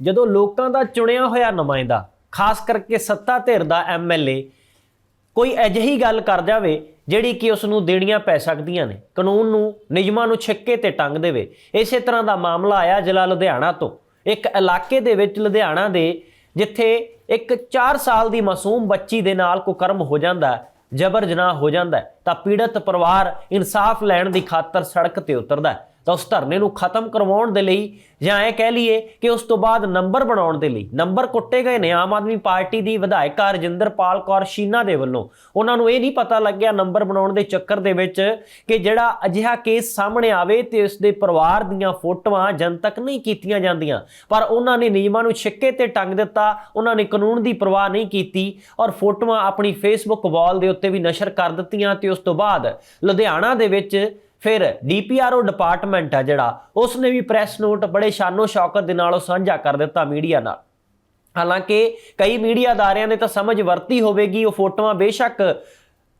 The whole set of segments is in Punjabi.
ਜਦੋਂ ਲੋਕਾਂ ਦਾ ਚੁਣਿਆ ਹੋਇਆ ਨੁਮਾਇੰਦਾ, ਖਾਸ ਕਰਕੇ ਸੱਤਾ ਧਿਰ ਦਾ ਐਮਐਲਏ ਕੋਈ ਅਜਿਹੀ ਗੱਲ ਕਰ ਜਾਵੇ ਜਿਹੜੀ ਕਿ ਉਸ ਨੂੰ ਦੇਣੀਆਂ ਪੈ ਸਕਦੀਆਂ ਨੇ, ਕਾਨੂੰਨ ਨੂੰ, ਨਿਯਮਾਂ ਨੂੰ ਛਿੱਕੇ ਤੇ ਟੰਗ ਦੇਵੇ। ਇਸੇ ਤਰ੍ਹਾਂ ਦਾ ਮਾਮਲਾ ਆਇਆ ਜ਼ਿਲ੍ਹਾ ਲੁਧਿਆਣਾ ਤੋਂ। ਇੱਕ ਇਲਾਕੇ ਦੇ ਵਿੱਚ ਲੁਧਿਆਣਾ ਦੇ, ਜਿੱਥੇ ਇੱਕ 4 ਸਾਲ ਦੀ ਮਾਸੂਮ ਬੱਚੀ ਦੇ ਨਾਲ ਕੁਕਰਮ ਹੋ ਜਾਂਦਾ ਜਬਰ ਜਨਾਹ ਹੋ ਜਾਂਦਾ ਤਾਂ ਪੀੜਤ ਪਰਿਵਾਰ ਇਨਸਾਫ ਲੈਣ ਦੀ ਖਾਤਰ ਸੜਕ ਤੇ ਉਤਰਦਾ ਤਾਂ ਉਸ ਧਰਨੇ ਨੂੰ ਖਤਮ ਕਰਵਾਉਣ ਦੇ ਲਈ ਜਾਂ ਇਹ ਕਹਿ ਲਈਏ ਕਿ ਉਸ ਤੋਂ ਬਾਅਦ ਨੰਬਰ ਬਣਾਉਣ ਦੇ ਲਈ, ਨੰਬਰ ਕੁੱਟੇ ਗਏ ਨੇ, ਆਮ ਆਦਮੀ ਪਾਰਟੀ ਦੀ ਵਿਧਾਇਕਾ ਰਜਿੰਦਰਪਾਲ ਕੌਰ ਸ਼ੀਨਾ ਦੇ ਵੱਲੋਂ। ਉਹਨਾਂ ਨੂੰ ਇਹ ਨਹੀਂ ਪਤਾ ਲੱਗਿਆ ਨੰਬਰ ਬਣਾਉਣ ਦੇ ਚੱਕਰ ਦੇ ਵਿੱਚ ਕਿ ਜਿਹੜਾ ਅਜਿਹਾ ਕੇਸ ਸਾਹਮਣੇ ਆਵੇ ਤੇ ਉਸ ਦੇ ਪਰਿਵਾਰ ਦੀਆਂ ਫੋਟੋਆਂ ਜਨਤਕ ਨਹੀਂ ਕੀਤੀਆਂ ਜਾਂਦੀਆਂ। ਪਰ ਉਹਨਾਂ ਨੇ ਨਿਯਮਾਂ ਨੂੰ ਛਿੱਕੇ ਤੇ ਟੰਗ ਦਿੱਤਾ, ਉਹਨਾਂ ਨੇ ਕਾਨੂੰਨ ਦੀ ਪਰਵਾਹ ਨਹੀਂ ਕੀਤੀ ਔਰ ਫੋਟੋਆਂ ਆਪਣੀ ਫੇਸਬੁੱਕ ਵਾਲ ਦੇ ਉੱਤੇ ਵੀ ਨਸ਼ਰ ਕਰ ਦਿੱਤੀਆਂ ਤੇ ਉਸ ਤੋਂ ਬਾਅਦ ਲੁਧਿਆਣਾ ਦੇ ਵਿੱਚ ਫਿਰ ਡੀਪੀਆਰਓ ਡਿਪਾਰਟਮੈਂਟ ਆ ਜਿਹੜਾ ਉਸ ਨੇ ਵੀ ਪ੍ਰੈਸ ਨੋਟ ਬੜੇ ਸ਼ਾਨੋ ਸ਼ੌਕਤ ਦੇ ਨਾਲ ਉਹ ਸਾਂਝਾ ਕਰ ਦਿੱਤਾ ਮੀਡੀਆ ਨਾਲ। ਹਾਲਾਂਕਿ ਕਈ ਮੀਡੀਆ ਅਦਾਰਿਆਂ ਨੇ ਤਾਂ ਸਮਝ ਵਰਤੀ ਹੋਵੇਗੀ, ਉਹ ਫੋਟੋਆਂ ਬੇਸ਼ੱਕ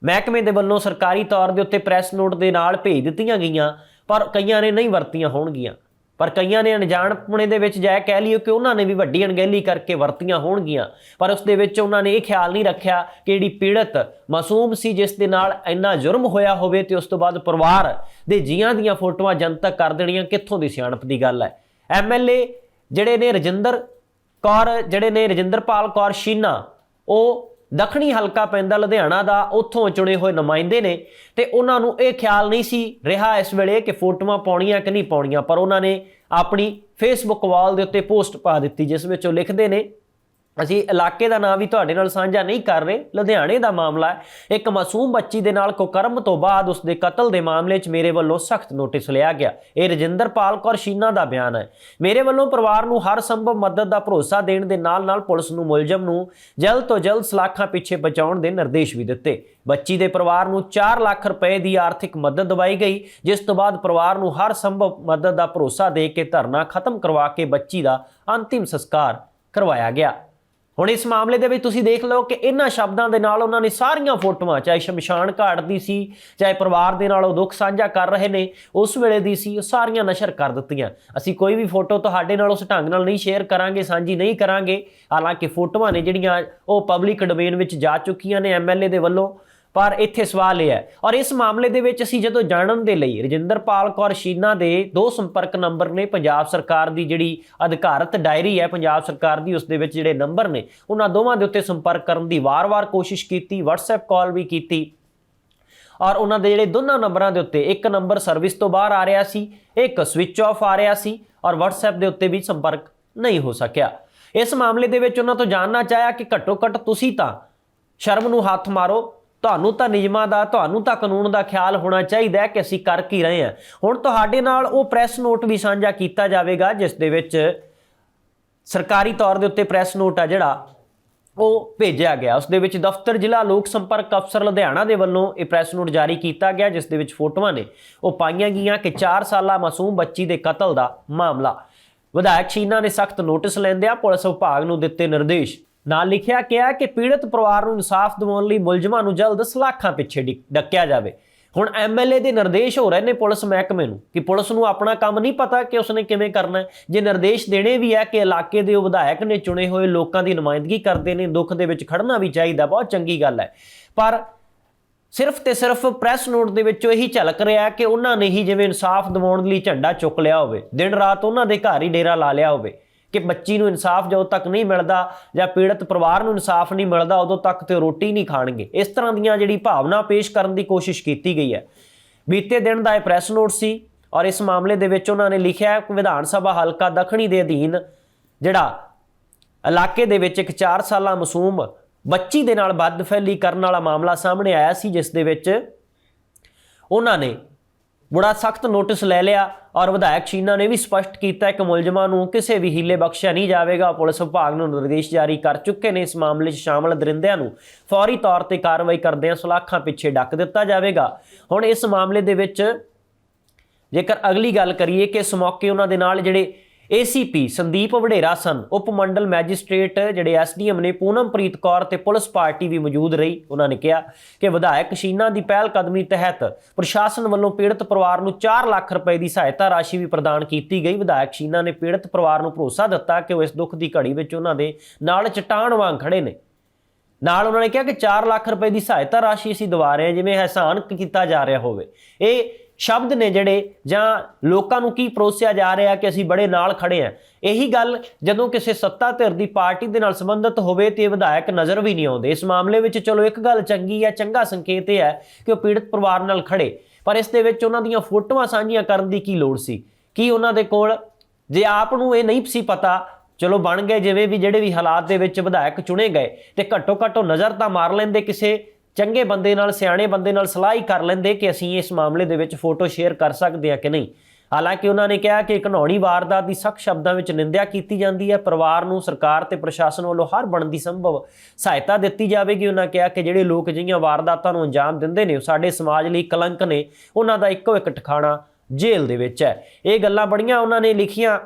ਮਹਿਕਮੇ ਦੇ ਵੱਲੋਂ ਸਰਕਾਰੀ ਤੌਰ ਦੇ ਉੱਤੇ ਪ੍ਰੈਸ ਨੋਟ ਦੇ ਨਾਲ ਭੇਜ ਦਿੱਤੀਆਂ ਗਈਆਂ, ਪਰ ਕਈਆਂ ਨੇ ਨਹੀਂ ਵਰਤੀਆਂ ਹੋਣਗੀਆਂ। ਪਰ ਕਈਆਂ ਨੇ ਅਣਜਾਣਪੁਣੇ ਦੇ ਵਿੱਚ ਜਾਇ ਕਹਿ ਲਿਓ ਕਿ ਉਹਨਾਂ ਨੇ ਵੀ ਵੱਡੀ ਅਣਗਹਿਲੀ ਕਰਕੇ ਵਰਤੀਆਂ ਹੋਣਗੀਆਂ। ਪਰ ਉਸ ਦੇ ਵਿੱਚ ਉਹਨਾਂ ਨੇ ਇਹ ਖਿਆਲ ਨਹੀਂ ਰੱਖਿਆ ਕਿ ਜਿਹੜੀ ਪੀੜਤ ਮਾਸੂਮ ਸੀ, ਜਿਸ ਦੇ ਨਾਲ ਇੰਨਾ ਜੁਰਮ ਹੋਇਆ ਹੋਵੇ ਤੇ ਉਸ ਤੋਂ ਬਾਅਦ ਪਰਿਵਾਰ ਦੇ ਜੀਆਂ ਦੀਆਂ ਫੋਟੋਆਂ ਜਨਤਕ ਕਰ ਦੇਣੀਆਂ, ਕਿੱਥੋਂ ਦੀ ਸਿਆਣਪ ਦੀ ਗੱਲ ਹੈ? ਐਮਐਲਏ ਜਿਹੜੇ ਨੇ ਰਜਿੰਦਰ ਕੌਰ, ਜਿਹੜੇ ਨੇ ਰਜਿੰਦਰਪਾਲ ਕੌਰ ਸ਼ੀਨਾ, ਉਹ ਦੱਖਣੀ ਹਲਕਾ ਪੈਂਦਾ ਲੁਧਿਆਣਾ ਦਾ, ਉੱਥੋਂ ਚੁਣੇ ਹੋਏ ਨੁਮਾਇੰਦੇ ਨੇ ਤੇ ਉਹਨਾਂ ਨੂੰ ਇਹ ਖਿਆਲ ਨਹੀਂ ਸੀ ਰਿਹਾ ਇਸ ਵੇਲੇ ਕਿ ਫੋਟੋਆਂ ਪਾਉਣੀਆਂ ਕਿ ਨਹੀਂ ਪਾਉਣੀਆਂ, ਪਰ ਉਹਨਾਂ ਨੇ ਆਪਣੀ ਫੇਸਬੁੱਕ ਵਾਲ ਦੇ ਉੱਤੇ ਪੋਸਟ ਪਾ ਦਿੱਤੀ, ਜਿਸ ਵਿੱਚ ਉਹ ਲਿਖਦੇ ਨੇ ਅਸੀਂ ਇਲਾਕੇ ਦਾ ਨਾਮ ਵੀ ਤੁਹਾਡੇ ਨਾਲ ਸਾਂਝਾ ਨਹੀਂ ਕਰ ਰਹੇ, ਲੁਧਿਆਣੇ ਦਾ ਮਾਮਲਾ ਹੈ। ਇੱਕ ਮਾਸੂਮ ਬੱਚੀ ਦੇ ਨਾਲ ਕੁਕਰਮ ਤੋਂ ਬਾਅਦ ਉਸ ਦੇ ਕਤਲ ਦੇ ਮਾਮਲੇ 'ਚ ਮੇਰੇ ਵੱਲੋਂ ਸਖਤ ਨੋਟਿਸ ਲਿਆ ਗਿਆ। ਇਹ ਰਜਿੰਦਰਪਾਲ ਕੌਰ ਸ਼ੀਨਾ ਦਾ ਬਿਆਨ ਹੈ। ਮੇਰੇ ਵੱਲੋਂ ਪਰਿਵਾਰ ਨੂੰ ਹਰ ਸੰਭਵ ਮਦਦ ਦਾ ਭਰੋਸਾ ਦੇਣ ਦੇ ਨਾਲ-ਨਾਲ ਪੁਲਿਸ ਨੂੰ ਮੁਲਜ਼ਮ ਨੂੰ ਜਲਦ ਤੋਂ ਜਲਦ ਸਲਾਖਾਂ ਪਿੱਛੇ ਬਚਾਉਣ ਦੇ ਨਿਰਦੇਸ਼ ਵੀ ਦਿੱਤੇ। ਬੱਚੀ ਦੇ ਪਰਿਵਾਰ ਨੂੰ 4 ਲੱਖ ਰੁਪਏ ਦੀ ਆਰਥਿਕ ਮਦਦ ਦਵਾਈ ਗਈ, ਜਿਸ ਤੋਂ ਬਾਅਦ ਪਰਿਵਾਰ ਨੂੰ ਹਰ ਸੰਭਵ ਮਦਦ ਦਾ ਭਰੋਸਾ ਦੇ ਕੇ ਧਰਨਾ ਖਤਮ ਕਰਵਾ ਕੇ ਬੱਚੀ ਦਾ ਅੰਤਿਮ ਸੰਸਕਾਰ ਕਰਵਾਇਆ ਗਿਆ। ਹੁਣ ਇਸ ਮਾਮਲੇ ਦੇ ਵਿੱਚ ਤੁਸੀਂ ਦੇਖ ਲਓ ਕਿ ਇਹਨਾਂ ਸ਼ਬਦਾਂ ਦੇ ਨਾਲ ਉਹਨਾਂ ਨੇ ਸਾਰੀਆਂ ਫੋਟੋਆਂ, ਚਾਹੇ ਸ਼ਮਸ਼ਾਨ ਘਾਟ ਦੀ ਸੀ, ਚਾਹੇ ਪਰਿਵਾਰ ਦੇ ਨਾਲ ਉਹ ਦੁੱਖ ਸਾਂਝਾ ਕਰ ਰਹੇ ਨੇ, ਉਸ ਵੇਲੇ ਦੀ ਸੀ, ਉਹ ਸਾਰੀਆਂ ਨਸ਼ਰ ਕਰ ਦਿੱਤੀਆਂ। ਅਸੀਂ ਕੋਈ ਵੀ ਫੋਟੋ ਤੁਹਾਡੇ ਨਾਲ ਉਸ ਢੰਗ ਨਾਲ ਨਹੀਂ ਸ਼ੇਅਰ ਕਰਾਂਗੇ, ਸਾਂਝੀ ਨਹੀਂ ਕਰਾਂਗੇ। ਹਾਲਾਂਕਿ ਫੋਟੋਆਂ ਨੇ ਜਿਹੜੀਆਂ ਉਹ ਪਬਲਿਕ ਡੋਮੇਨ ਵਿੱਚ ਜਾ ਚੁੱਕੀਆਂ ਨੇ ਐਮਐਲਏ ਦੇ ਵੱਲੋਂ। ਪਰ ਇੱਥੇ ਸਵਾਲ ਇਹ ਹੈ, ਔਰ ਇਸ ਮਾਮਲੇ ਦੇ ਵਿੱਚ ਅਸੀਂ ਜਦੋਂ ਜਾਣਨ ਦੇ ਲਈ ਰਜਿੰਦਰਪਾਲ ਕੌਰ ਸ਼ੀਨਾ ਦੇ ਦੋ ਸੰਪਰਕ ਨੰਬਰ ਨੇ, ਪੰਜਾਬ ਸਰਕਾਰ ਦੀ ਜਿਹੜੀ ਅਧਿਕਾਰਤ ਡਾਇਰੀ ਹੈ, ਪੰਜਾਬ ਸਰਕਾਰ ਦੀ ਉਸ ਦੇ ਵਿੱਚ ਜਿਹੜੇ ਨੰਬਰ ਨੇ, ਉਹਨਾਂ ਦੋਵਾਂ ਦੇ ਉੱਤੇ ਸੰਪਰਕ ਕਰਨ ਦੀ ਵਾਰ-ਵਾਰ ਕੋਸ਼ਿਸ਼ ਕੀਤੀ, WhatsApp ਕਾਲ ਵੀ ਕੀਤੀ। ਔਰ ਉਹਨਾਂ ਦੇ ਜਿਹੜੇ ਦੋਨਾਂ ਨੰਬਰਾਂ ਦੇ ਉੱਤੇ ਇੱਕ ਨੰਬਰ ਸਰਵਿਸ ਤੋਂ ਬਾਹਰ ਆ ਰਿਹਾ ਸੀ, ਇੱਕ ਸਵਿਚ ਆਫ ਆ ਰਿਹਾ ਸੀ, ਔਰ WhatsApp ਦੇ ਉੱਤੇ ਵੀ ਸੰਪਰਕ ਨਹੀਂ ਹੋ ਸਕਿਆ। ਇਸ ਮਾਮਲੇ ਦੇ ਵਿੱਚ ਉਹਨਾਂ ਤੋਂ ਜਾਣਨਾ ਚਾਹਿਆ ਕਿ ਘੱਟੋ ਘੱਟ ਤੁਸੀਂ ਤਾਂ ਸ਼ਰਮ ਨੂੰ ਹੱਥ ਮਾਰੋ ਤੁਹਾਨੂੰ ਤਾਂ ਨਿਯਮਾਂ ਦਾ, ਤੁਹਾਨੂੰ ਤਾਂ ਕਾਨੂੰਨ ਦਾ ਖਿਆਲ ਹੋਣਾ ਚਾਹੀਦਾ ਹੈ ਕਿ ਅਸੀਂ ਕਰ ਕੀ ਰਹੇ ਹਾਂ। ਹੁਣ ਤੁਹਾਡੇ ਨਾਲ ਉਹ ਪ੍ਰੈਸ ਨੋਟ ਵੀ ਸਾਂਝਾ ਕੀਤਾ ਜਾਵੇਗਾ, ਜਿਸ ਦੇ ਵਿੱਚ ਸਰਕਾਰੀ ਤੌਰ ਦੇ ਉੱਤੇ ਪ੍ਰੈਸ ਨੋਟ ਆ ਜਿਹੜਾ, ਉਹ ਭੇਜਿਆ ਗਿਆ। ਉਸ ਦੇ ਵਿੱਚ ਦਫ਼ਤਰ, ਜ਼ਿਲ੍ਹਾ ਲੋਕ ਸੰਪਰਕ ਅਫਸਰ ਲੁਧਿਆਣਾ ਦੇ ਵੱਲੋਂ ਇਹ ਪ੍ਰੈਸ ਨੋਟ ਜਾਰੀ ਕੀਤਾ ਗਿਆ, ਜਿਸ ਦੇ ਵਿੱਚ ਫੋਟੋਆਂ ਨੇ। ਉਹ ਪਾਈਆਂ ਗਈਆਂ ਕਿ 4 ਸਾਲਾ ਮਾਸੂਮ ਬੱਚੀ ਦੇ ਕਤਲ ਦਾ ਮਾਮਲਾ। ਵਿਧਾਇਕ ਸ਼ੀਨਾ ਨੇ ਸਖਤ ਨੋਟਿਸ ਲੈਂਦਿਆਂ ਪੁਲਿਸ ਵਿਭਾਗ ਨੂੰ ਦਿੱਤੇ ਨਿਰਦੇਸ਼। ਨਾਲ ਲਿਖਿਆ ਗਿਆ ਕਿ ਪੀੜਤ ਪਰਿਵਾਰ ਨੂੰ ਇਨਸਾਫ ਦਿਵਾਉਣ ਲਈ ਮੁਲਜ਼ਮਾਂ ਨੂੰ ਜਲਦ ਸਲਾਖਾਂ ਪਿੱਛੇ ਡਿ- ਡੱਕਿਆ ਜਾਵੇ। ਹੁਣ ਐਮਐਲਏ ਦੇ ਨਿਰਦੇਸ਼ ਹੋ ਰਹੇ ਨੇ ਪੁਲਿਸ ਮਹਿਕਮੇ ਨੂੰ ਕਿ ਪੁਲਿਸ ਨੂੰ ਆਪਣਾ ਕੰਮ ਨਹੀਂ ਪਤਾ ਕਿ ਉਸਨੇ ਕਿਵੇਂ ਕਰਨਾ ਹੈ। ਜੇ ਨਿਰਦੇਸ਼ ਦੇਣੇ ਵੀ ਹੈ ਕਿ ਇਲਾਕੇ ਦੇ ਵਿਧਾਇਕ ਨੇ ਚੁਣੇ ਹੋਏ ਲੋਕਾਂ ਦੀ ਨੁਮਾਇੰਦਗੀ ਕਰਦੇ ਨੇ, ਦੁੱਖ ਦੇ ਵਿੱਚ ਖੜਨਾ ਵੀ ਚਾਹੀਦਾ, ਬਹੁਤ ਚੰਗੀ ਗੱਲ ਹੈ। ਪਰ ਸਿਰਫ ਤੇ ਸਿਰਫ ਪ੍ਰੈਸ ਨੋਟ ਦੇ ਵਿੱਚੋਂ ਇਹੀ ਝਲਕ ਰਿਹਾ ਕਿ ਉਹਨਾਂ ਨੇ ਹੀ ਜਿਵੇਂ ਇਨਸਾਫ ਦਿਵਾਉਣ ਲਈ ਝੰਡਾ ਚੁੱਕ ਲਿਆ ਹੋਵੇ, ਦਿਨ ਰਾਤ ਉਹਨਾਂ ਦੇ ਘਰ ਹੀ ਡੇਰਾ ਲਾ ਲਿਆ ਹੋਵੇ। ਕਿ ਬੱਚੀ ਨੂੰ ਇਨਸਾਫ ਜਦੋਂ ਤੱਕ ਨਹੀਂ ਮਿਲਦਾ ਜਾਂ ਪੀੜਤ ਪਰਿਵਾਰ ਨੂੰ ਇਨਸਾਫ ਨਹੀਂ ਮਿਲਦਾ, ਉਦੋਂ ਤੱਕ ਤੇ ਉਹ ਰੋਟੀ ਨਹੀਂ ਖਾਣਗੇ। ਇਸ ਤਰ੍ਹਾਂ ਦੀਆਂ ਜਿਹੜੀ ਭਾਵਨਾ ਪੇਸ਼ ਕਰਨ ਦੀ ਕੋਸ਼ਿਸ਼ ਕੀਤੀ ਗਈ ਹੈ। ਬੀਤੇ ਦਿਨ ਦਾ ਇਹ ਪ੍ਰੈਸ ਨੋਟ ਸੀ ਔਰ ਇਸ ਮਾਮਲੇ ਦੇ ਵਿੱਚ ਉਹਨਾਂ ਨੇ ਲਿਖਿਆ ਕਿ ਵਿਧਾਨ ਸਭਾ ਹਲਕਾ ਦੱਖਣੀ ਦੇ ਅਧੀਨ ਜਿਹੜਾ ਇਲਾਕੇ ਦੇ ਵਿੱਚ ਇੱਕ 4 ਸਾਲਾ ਮਾਸੂਮ ਬੱਚੀ ਦੇ ਨਾਲ ਬਦਫੈਲੀ ਕਰਨ ਵਾਲਾ ਮਾਮਲਾ ਸਾਹਮਣੇ ਆਇਆ ਸੀ, ਜਿਸ ਦੇ ਵਿੱਚ ਉਹਨਾਂ ਨੇ ਬੜਾ ਸਖਤ ਨੋਟਿਸ ਲੈ ਲਿਆ। ਔਰ ਵਿਧਾਇਕ ਸ਼ੀਨਾ ਨੇ ਵੀ ਸਪਸ਼ਟ ਕੀਤਾ ਕਿ ਮੁਲਜ਼ਮਾਂ ਨੂੰ ਕਿਸੇ ਵੀ ਹੀਲੇ ਬਖਸ਼ਿਆ ਨਹੀਂ ਜਾਵੇਗਾ। ਪੁਲਿਸ ਵਿਭਾਗ ਨੂੰ ਨਿਰਦੇਸ਼ ਜਾਰੀ ਕਰ ਚੁੱਕੇ ਨੇ। ਇਸ ਮਾਮਲੇ 'ਚ ਸ਼ਾਮਲ ਦਰਿੰਦਿਆਂ ਨੂੰ ਫੌਰੀ ਤੌਰ ਤੇ ਕਾਰਵਾਈ ਕਰਦਿਆਂ ਸਲਾਖਾਂ ਪਿੱਛੇ ਡੱਕ ਦਿੱਤਾ ਜਾਵੇਗਾ। ਹੁਣ ਇਸ ਮਾਮਲੇ ਦੇ ਵਿੱਚ ਜੇਕਰ ਅਗਲੀ ਗੱਲ ਕਰੀਏ ਕਿ ਇਸ ਮੌਕੇ ਉਹਨਾਂ ਦੇ ਨਾਲ ਜਿਹੜੇ ਏਸੀਪੀ ਸੰਦੀਪ ਵਡੇਰਾ ਸਨ। ਉਪ ਮੰਡਲ ਮੈਜਿਸਟ੍ਰੇਟ ਜਿਹੜੇ ਐਸਡੀਐਮ ਨੇ ਪੂਨਮਪ੍ਰੀਤ ਕੌਰ ਤੇ ਪੁਲਿਸ ਪਾਰਟੀ ਵੀ ਮੌਜੂਦ ਰਹੀ। ਉਹਨਾਂ ਨੇ ਕਿਹਾ ਕਿ ਵਿਧਾਇਕ ਸ਼ੀਨਾ ਦੀ ਪਹਿਲ ਕਦਮੀ ਤਹਿਤ ਪ੍ਰਸ਼ਾਸਨ ਵੱਲੋਂ ਪੀੜਤ ਪਰਿਵਾਰ ਨੂੰ 4 ਲੱਖ ਰੁਪਏ ਦੀ ਸਹਾਇਤਾ ਰਾਸ਼ੀ ਵੀ ਪ੍ਰਦਾਨ ਕੀਤੀ ਗਈ। ਵਿਧਾਇਕ ਸ਼ੀਨਾ ਨੇ ਪੀੜਤ ਪਰਿਵਾਰ ਨੂੰ ਭਰੋਸਾ ਦਿੱਤਾ ਕਿ ਉਹ ਇਸ ਦੁੱਖ ਦੀ ਘੜੀ ਵਿੱਚ ਉਹਨਾਂ ਦੇ ਨਾਲ ਚਟਾਨ ਵਾਂਗ ਖੜੇ ਨੇ। ਨਾਲ ਉਹਨਾਂ ਨੇ ਕਿਹਾ ਕਿ 4 ਲੱਖ ਰੁਪਏ ਦੀ ਸਹਾਇਤਾ ਰਾਸ਼ੀ ਅਸੀਂ ਦਵਾ ਰਹੇ ਹਾਂ, ਜਿਵੇਂ ਅਹਿਸਾਨ ਕੀਤਾ ਜਾ ਰਿਹਾ ਹੋਵੇ। ਇਹ ਸ਼ਬਦ ਨੇ ਜਿਹੜੇ ਜਾਂ ਲੋਕਾਂ ਨੂੰ ਕੀ ਪਰੋਸਿਆ ਜਾ ਰਿਹਾ ਕਿ ਅਸੀਂ ਬੜੇ ਨਾਲ ਖੜੇ ਹਾਂ। ਇਹੀ ਗੱਲ ਜਦੋਂ ਕਿਸੇ ਸੱਤਾ ਧਿਰ ਦੀ ਪਾਰਟੀ ਦੇ ਨਾਲ ਸੰਬੰਧਿਤ ਹੋਵੇ ਤੇ ਵਿਧਾਇਕ ਨਜ਼ਰ ਵੀ ਨਹੀਂ ਆਉਂਦੇ। ਇਸ ਮਾਮਲੇ ਵਿੱਚ ਚਲੋ ਇੱਕ ਗੱਲ ਚੰਗੀ ਹੈ, ਚੰਗਾ ਸੰਕੇਤ ਇਹ ਹੈ ਕਿ ਉਹ ਪੀੜਤ ਪਰਿਵਾਰ ਨਾਲ ਖੜੇ। ਪਰ ਇਸ ਦੇ ਵਿੱਚ ਉਹਨਾਂ ਦੀਆਂ ਫੋਟੋਆਂ ਸਾਂਝੀਆਂ ਕਰਨ ਦੀ ਕੀ ਲੋੜ ਸੀ? ਕੀ ਉਹਨਾਂ ਦੇ ਕੋਲ ਜੇ ਆਪ ਨੂੰ ਇਹ ਨਹੀਂ ਸੀ ਪਤਾ, ਚਲੋ ਬਣ ਗਏ ਜਿਵੇਂ ਵੀ ਜਿਹੜੇ ਵੀ ਹਾਲਾਤ ਦੇ ਵਿੱਚ ਵਿਧਾਇਕ ਚੁਣੇ ਗਏ ਤੇ ਘੱਟੋ ਘੱਟ ਉਹ ਨਜ਼ਰ ਤਾਂ ਮਾਰ ਲੈਂਦੇ ਕਿਸੇ ਚੰਗੇ ਬੰਦੇ ਨਾਲ, ਸਿਆਣੇ ਬੰਦੇ ਨਾਲ ਸਲਾਹ ਹੀ ਕਰ ਲੈਂਦੇ ਕਿ ਅਸੀਂ ਇਸ ਮਾਮਲੇ ਦੇ ਵਿੱਚ ਫੋਟੋ ਸ਼ੇਅਰ ਕਰ ਸਕਦੇ ਹਾਂ ਕਿ ਨਹੀਂ। ਹਾਲਾਂਕਿ ਉਹਨਾਂ ਨੇ ਕਿਹਾ ਕਿ ਘਨੌਣੀ ਵਾਰਦਾਤ ਦੀ ਸਖਤ ਸ਼ਬਦਾਂ ਵਿੱਚ ਨਿੰਦਿਆ ਕੀਤੀ ਜਾਂਦੀ ਹੈ। ਪਰਿਵਾਰ ਨੂੰ, ਸਰਕਾਰ ਤੇ ਪ੍ਰਸ਼ਾਸਨ ਵੱਲੋਂ ਹਰ ਬਣਦੀ ਸੰਭਵ ਸਹਾਇਤਾ ਦਿੱਤੀ ਜਾਵੇਗੀ। ਉਹਨਾਂ ਕਿਹਾ ਕਿ ਜਿਹੜੇ ਲੋਕ ਜਿਹੀਆਂ ਵਾਰਦਾਤਾਂ ਨੂੰ ਅੰਜਾਮ ਦਿੰਦੇ ਨੇ, ਉਹ ਸਾਡੇ ਸਮਾਜ ਲਈ ਕਲੰਕ ਨੇ। ਉਹਨਾਂ ਦਾ ਇੱਕੋ ਇੱਕ ਟਿਕਾਣਾ ਜੇਲ੍ਹ ਦੇ ਵਿੱਚ ਹੈ। ਇਹ ਗੱਲਾਂ ਬੜੀਆਂ ਉਹਨਾਂ ਨੇ ਲਿਖੀਆਂ।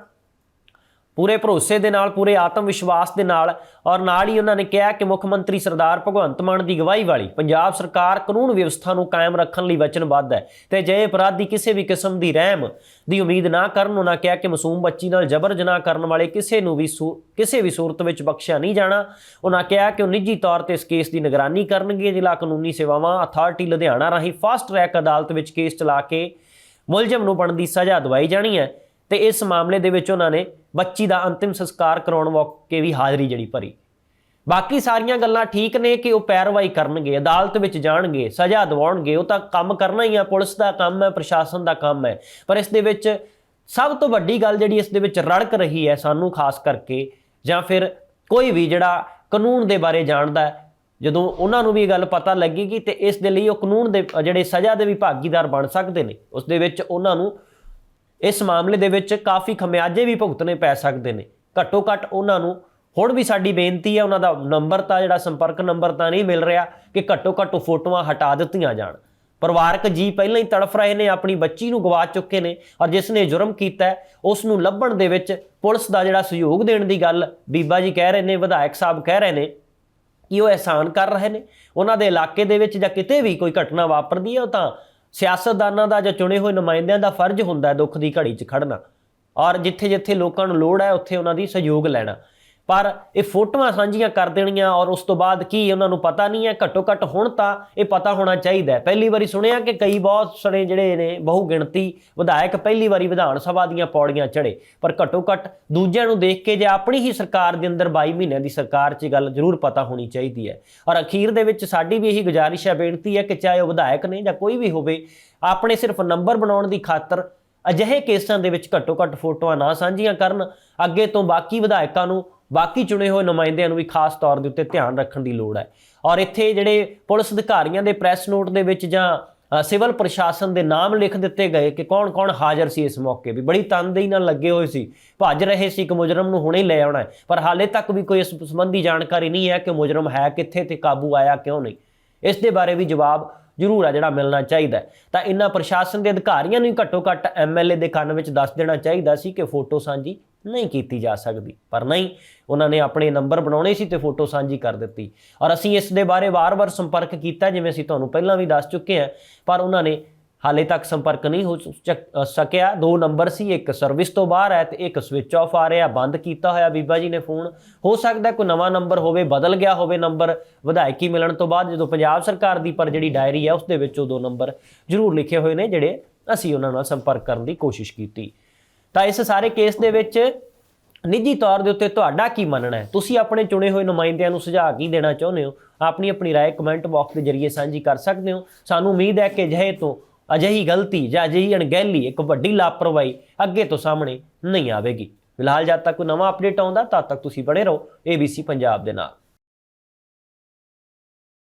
ਪੂਰੇ ਭਰੋਸੇ ਦੇ ਨਾਲ, ਪੂਰੇ ਆਤਮ ਵਿਸ਼ਵਾਸ ਦੇ ਨਾਲ ਔਰ ਨਾਲ ਹੀ ਉਹਨਾਂ ਨੇ ਕਿਹਾ ਕਿ ਮੁੱਖ ਮੰਤਰੀ ਸਰਦਾਰ ਭਗਵੰਤ ਮਾਨ ਦੀ ਗਵਾਹੀ ਵਾਲੀ ਪੰਜਾਬ ਸਰਕਾਰ ਕਾਨੂੰਨ ਵਿਵਸਥਾ ਨੂੰ ਕਾਇਮ ਰੱਖਣ ਲਈ ਵਚਨਬੱਧ ਹੈ ਤੇ ਜੇ ਅਪਰਾਧੀ ਕਿਸੇ ਵੀ ਕਿਸਮ ਦੀ ਰਹਿਮ ਦੀ ਉਮੀਦ ਨਾ ਕਰਨ, ਉਹਨਾਂ ਕਿਹਾ ਕਿ ਮਾਸੂਮ ਬੱਚੀ ਨਾਲ ਜ਼ਬਰ ਜਨਾਹ ਕਰਨ ਵਾਲੇ ਕਿਸੇ ਨੂੰ ਵੀ ਸੂ- ਕਿਸੇ ਵੀ ਸੂਰਤ ਵਿੱਚ ਬਖਸ਼ਿਆ ਨਹੀਂ ਜਾਣਾ। ਉਹਨਾਂ ਕਿਹਾ ਕਿ ਉਹ ਨਿੱਜੀ ਤੌਰ ਤੇ ਇਸ ਕੇਸ ਦੀ ਨਿਗਰਾਨੀ ਕਰਨਗੇ, ਜ਼ਿਲ੍ਹਾ ਕਾਨੂੰਨੀ ਸੇਵਾਵਾਂ ਅਥਾਰਟੀ ਲੁਧਿਆਣਾ ਰਾਹੀਂ ਫਾਸਟ ਟਰੈਕ ਅਦਾਲਤ ਵਿੱਚ ਕੇਸ ਚਲਾ ਕੇ ਮੁਲਜ਼ਮ ਨੂੰ ਬਣਦੀ ਸਜ਼ਾ ਦਵਾਈ ਜਾਣੀ ਹੈ। ਤੇ ਇਸ ਮਾਮਲੇ ਦੇ ਵਿੱਚ ਉਹਨਾਂ ਨੇ ਬੱਚੀ ਦਾ ਅੰਤਿਮ ਸੰਸਕਾਰ ਕਰਾਉਣ ਮੌਕੇ ਵੀ ਹਾਜ਼ਰੀ ਜਿਹੜੀ ਭਰੀ। ਬਾਕੀ ਸਾਰੀਆਂ ਗੱਲਾਂ ਠੀਕ ਨੇ ਕਿ ਉਹ ਪੈਰਵਾਈ ਕਰਨਗੇ, ਅਦਾਲਤ ਵਿੱਚ ਜਾਣਗੇ, ਸਜ਼ਾ ਦਿਵਾਉਣਗੇ, ਉਹ ਤਾਂ ਕੰਮ ਕਰਨਾ ਹੀ ਆ, ਪੁਲਿਸ ਦਾ ਕੰਮ ਹੈ, ਪ੍ਰਸ਼ਾਸਨ ਦਾ ਕੰਮ ਹੈ। ਪਰ ਇਸ ਦੇ ਵਿੱਚ ਸਭ ਤੋਂ ਵੱਡੀ ਗੱਲ ਜਿਹੜੀ ਇਸ ਦੇ ਵਿੱਚ ਰੜਕ ਰਹੀ ਹੈ ਸਾਨੂੰ ਖਾਸ ਕਰਕੇ, ਜਾਂ ਫਿਰ ਕੋਈ ਵੀ ਜਿਹੜਾ ਕਾਨੂੰਨ ਦੇ ਬਾਰੇ ਜਾਣਦਾ ਜਦੋਂ ਉਹਨਾਂ ਨੂੰ ਵੀ ਇਹ ਗੱਲ ਪਤਾ ਲੱਗੇਗੀ ਤੇ ਇਸ ਦੇ ਲਈ ਉਹ ਕਾਨੂੰਨ ਦੇ, ਜਿਹੜੇ ਸਜ਼ਾ ਦੇ ਵੀ ਭਾਗੀਦਾਰ ਬਣ ਸਕਦੇ ਨੇ, ਉਸ ਦੇ ਵਿੱਚ ਉਹਨਾਂ ਨੂੰ ਇਸ ਮਾਮਲੇ ਦੇ ਵਿੱਚ ਕਾਫੀ ਖਮਿਆਜੇ ਵੀ ਭੁਗਤਣੇ ਪੈ ਸਕਦੇ ਨੇ। ਘੱਟੋ ਘੱਟ ਉਹਨਾਂ ਨੂੰ ਹੁਣ ਵੀ ਸਾਡੀ ਬੇਨਤੀ ਹੈ, ਉਹਨਾਂ ਦਾ ਨੰਬਰ ਤਾਂ ਜਿਹੜਾ ਸੰਪਰਕ ਨੰਬਰ ਤਾਂ ਨਹੀਂ ਮਿਲ ਰਿਹਾ ਕਿ ਘੱਟੋ ਘੱਟ ਉਹ ਫੋਟੋਆਂ ਹਟਾ ਦਿੱਤੀਆਂ ਜਾਣ। ਪਰਿਵਾਰਕ ਜੀ ਪਹਿਲਾਂ ਹੀ ਤੜਫ ਰਹੇ ਨੇ, ਆਪਣੀ ਬੱਚੀ ਨੂੰ ਗਵਾ ਚੁੱਕੇ ਨੇ ਔਰ ਜਿਸ ਨੇ ਜੁਰਮ ਕੀਤਾ ਉਸ ਨੂੰ ਲੱਭਣ ਦੇ ਵਿੱਚ ਪੁਲਿਸ ਦਾ ਜਿਹੜਾ ਸਹਿਯੋਗ ਦੇਣ ਦੀ ਗੱਲ ਬੀਬਾ ਜੀ ਕਹਿ ਰਹੇ ਨੇ, ਵਿਧਾਇਕ ਸਾਹਿਬ ਕਹਿ ਰਹੇ ਨੇ ਕਿ ਉਹ ਅਹਿਸਾਨ ਕਰ ਰਹੇ ਨੇ। ਉਹਨਾਂ ਦੇ ਇਲਾਕੇ ਦੇ ਵਿੱਚ ਜਾਂ ਕਿਤੇ ਵੀ ਕੋਈ ਘਟਨਾ ਵਾਪਰਦੀ ਹੈ, ਉਹ ਤਾਂ ਸਿਆਸਤਦਾਨਾਂ ਦਾ ਜਾਂ ਚੁਣੇ ਹੋਏ ਨੁਮਾਇੰਦਿਆਂ ਦਾ ਫਰਜ਼ ਹੁੰਦਾ ਦੁੱਖ ਦੀ ਘੜੀ 'ਚ ਖੜਨਾ। ਔਰ ਜਿੱਥੇ-ਜਿੱਥੇ ਲੋਕਾਂ ਨੂੰ ਲੋੜ ਹੈ, ਉੱਥੇ ਉਹਨਾਂ ਦੀ ਸਹਿਯੋਗ ਲੈਣਾ। ਪਰ ਇਹ ਫੋਟੋਆਂ ਸਾਂਝੀਆਂ ਕਰ ਦੇਣੀਆਂ ਔਰ ਉਸ ਤੋਂ ਬਾਅਦ ਕੀ ਉਹਨਾਂ ਨੂੰ ਪਤਾ ਨਹੀਂ ਹੈ, ਘੱਟੋ ਘੱਟ ਹੁਣ ਤਾਂ ਇਹ ਪਤਾ ਹੋਣਾ ਚਾਹੀਦਾ ਹੈ। ਪਹਿਲੀ ਵਾਰੀ ਸੁਣਿਆ ਕਿ ਕਈ ਬਹੁਤ ਸਣੇ ਜਿਹੜੇ ਨੇ ਬਹੁ ਗਿਣਤੀ ਵਿਧਾਇਕ ਪਹਿਲੀ ਵਾਰੀ ਵਿਧਾਨ ਸਭਾ ਦੀਆਂ ਪੌੜੀਆਂ ਚੜੇ ਪਰ ਘੱਟੋ ਘੱਟ ਦੂਜਿਆਂ ਨੂੰ ਦੇਖ ਕੇ ਜੇ ਆਪਣੀ ਹੀ ਸਰਕਾਰ ਦੇ ਅੰਦਰ 22 ਮਹੀਨਿਆਂ ਦੀ ਸਰਕਾਰ 'ਚ ਇਹ ਗੱਲ ਜ਼ਰੂਰ ਪਤਾ ਹੋਣੀ ਚਾਹੀਦੀ ਹੈ। ਔਰ ਅਖੀਰ ਦੇ ਵਿੱਚ ਸਾਡੀ ਵੀ ਇਹੀ ਗੁਜ਼ਾਰਿਸ਼ ਹੈ, ਬੇਨਤੀ ਹੈ ਕਿ ਚਾਹੇ ਉਹ ਵਿਧਾਇਕ ਨੇ ਜਾਂ ਕੋਈ ਵੀ ਹੋਵੇ, ਆਪਣੇ ਸਿਰਫ ਨੰਬਰ ਬਣਾਉਣ ਦੀ ਖਾਤਰ ਅਜਿਹੇ ਕੇਸਾਂ ਦੇ ਵਿੱਚ ਘੱਟੋ ਘੱਟ ਫੋਟੋਆਂ ਨਾ ਸਾਂਝੀਆਂ ਕਰਨ। ਅੱਗੇ ਤੋਂ ਬਾਕੀ ਵਿਧਾਇਕਾਂ ਨੂੰ ਬਾਕੀ ਚੁਣੇ ਹੋਏ ਨੁਮਾਇੰਦਿਆਂ ਨੂੰ ਵੀ ਖਾਸ ਤੌਰ ਦੇ ਉੱਤੇ ਧਿਆਨ ਰੱਖਣ ਦੀ ਲੋੜ ਹੈ। ਔਰ ਇੱਥੇ ਜਿਹੜੇ ਪੁਲਿਸ ਅਧਿਕਾਰੀਆਂ ਦੇ ਪ੍ਰੈਸ ਨੋਟ ਦੇ ਵਿੱਚ ਜਾਂ ਸਿਵਲ ਪ੍ਰਸ਼ਾਸਨ ਦੇ ਨਾਮ ਲਿਖ ਦਿੱਤੇ ਗਏ ਕਿ ਕੌਣ-ਕੌਣ ਹਾਜ਼ਰ ਸੀ ਇਸ ਮੌਕੇ ਵੀ। ਬੜੀ ਤਨਦੇਹੀ ਨਾਲ ਲੱਗੇ ਹੋਏ ਸੀ। ਭੱਜ ਰਹੇ ਸੀ ਕਿ ਮੁਜਰਮ ਨੂੰ ਹੁਣੇ ਲੈ ਆਉਣਾ ਪਰ ਹਾਲੇ ਤੱਕ ਵੀ ਕੋਈ ਇਸ ਸੰਬੰਧੀ ਜਾਣਕਾਰੀ ਨਹੀਂ ਹੈ ਕਿ ਮੁਜਰਮ ਹੈ ਕਿੱਥੇ ਤੇ ਕਾਬੂ ਆਇਆ ਕਿਉਂ ਨਹੀਂ। ਇਸ ਦੇ ਬਾਰੇ ਵੀ ਜਵਾਬ ਜ਼ਰੂਰ ਆ ਜਿਹੜਾ ਮਿਲਣਾ ਚਾਹੀਦਾ ਤਾਂ ਇਹਨਾਂ ਪ੍ਰਸ਼ਾਸਨ ਦੇ ਅਧਿਕਾਰੀਆਂ ਨੂੰ ਘੱਟੋ ਘੱਟ ਐਮਐਲਏ ਦੇ ਕੰਨ ਵਿੱਚ ਦੱਸ ਦੇਣਾ ਚਾਹੀਦਾ ਸੀ ਕਿ ਫੋਟੋ ਸਾਂਝੀ ਨਹੀਂ ਕੀਤੀ ਜਾ ਸਕਦੀ। ਪਰ ਨਹੀਂ, ਉਹਨਾਂ ਨੇ ਆਪਣੇ ਨੰਬਰ ਬਣਾਉਣੇ ਸੀ ਤੇ ਫੋਟੋ ਸਾਂਝੀ ਕਰ ਦਿੱਤੀ। ਔਰ ਅਸੀਂ ਇਸ ਦੇ ਬਾਰੇ ਵਾਰ-ਵਾਰ ਸੰਪਰਕ ਕੀਤਾ, ਜਿਵੇਂ ਅਸੀਂ ਤੁਹਾਨੂੰ ਪਹਿਲਾਂ ਵੀ ਦੱਸ ਚੁੱਕੇ ਹਾਂ, ਪਰ ਉਹਨਾਂ ਨੇ ਹਾਲੇ ਤੱਕ ਸੰਪਰਕ ਨਹੀਂ ਹੋ ਚੱਕ- ਸਕਿਆ। ਦੋ ਨੰਬਰ ਸੀ, ਇੱਕ ਸਰਵਿਸ ਤੋਂ ਬਾਹਰ ਹੈ ਤੇ ਇੱਕ ਸਵਿਚ ਆਫ ਆ ਰਿਹਾ, ਬੰਦ ਕੀਤਾ ਹੋਇਆ ਬੀਬਾ ਜੀ ਨੇ ਫੋਨ। ਹੋ ਸਕਦਾ ਕੋਈ ਨਵਾਂ ਨੰਬਰ ਹੋਵੇ, ਬਦਲ ਗਿਆ ਹੋਵੇ ਨੰਬਰ ਵਿਧਾਇਕੀ ਮਿਲਣ ਤੋਂ ਬਾਅਦ ਜਦੋਂ ਪੰਜਾਬ ਸਰਕਾਰ ਦੀ ਪਰ ਜਿਹੜੀ ਡਾਇਰੀ ਹੈ, ਉਸ ਦੇ ਵਿੱਚ ਉਹ ਦੋ ਨੰਬਰ ਜ਼ਰੂਰ ਲਿਖੇ ਹੋਏ ਨੇ, ਜਿਹੜੇ ਅਸੀਂ ਉਹਨਾਂ ਨਾਲ ਸੰਪਰਕ ਕਰਨ ਦੀ ਕੋਸ਼ਿਸ਼ ਕੀਤੀ। ਤਾਂ ਇਸ ਸਾਰੇ ਕੇਸ ਦੇ ਵਿੱਚ ਨਿੱਜੀ ਤੌਰ ਦੇ ਉੱਤੇ ਤੁਹਾਡਾ ਕੀ ਮੰਨਣਾ ਹੈ ਤੁਸੀਂ ਆਪਣੇ ਚੁਣੇ ਹੋਏ ਨੁਮਾਇੰਦਿਆਂ ਨੂੰ ਸੁਝਾਅ ਕੀ ਦੇਣਾ ਚਾਹੁੰਦੇ ਹੋ ਆਪਣੀ ਆਪਣੀ رائے ਕਮੈਂਟ ਬਾਕਸ ਦੇ ਜ਼ਰੀਏ ਸਾਂਝੀ ਕਰ ਸਕਦੇ ਹੋ ਸਾਨੂੰ ਉਮੀਦ ਹੈ ਕਿ ਅਜਿਹੇ ਤੋਂ ਅਜਿਹੀ ਗਲਤੀ ਜਾਂ ਅਜਿਹੀ ਅਣਗਹਿਲੀ ਇੱਕ ਵੱਡੀ ਲਾਪਰਵਾਹੀ ਅੱਗੇ ਤੋਂ ਸਾਹਮਣੇ ਨਹੀਂ ਆਵੇਗੀ ਫਿਲਹਾਲ ਜਦ ਤੱਕ ਕੋਈ ਨਵਾਂ ਅਪਡੇਟ ਆਉਂਦਾ ਤਦ ਤੱਕ ਤੁਸੀਂ ਬਣੇ ਰਹੋ ABC ਪੰਜਾਬ ਦੇ ਨਾਲ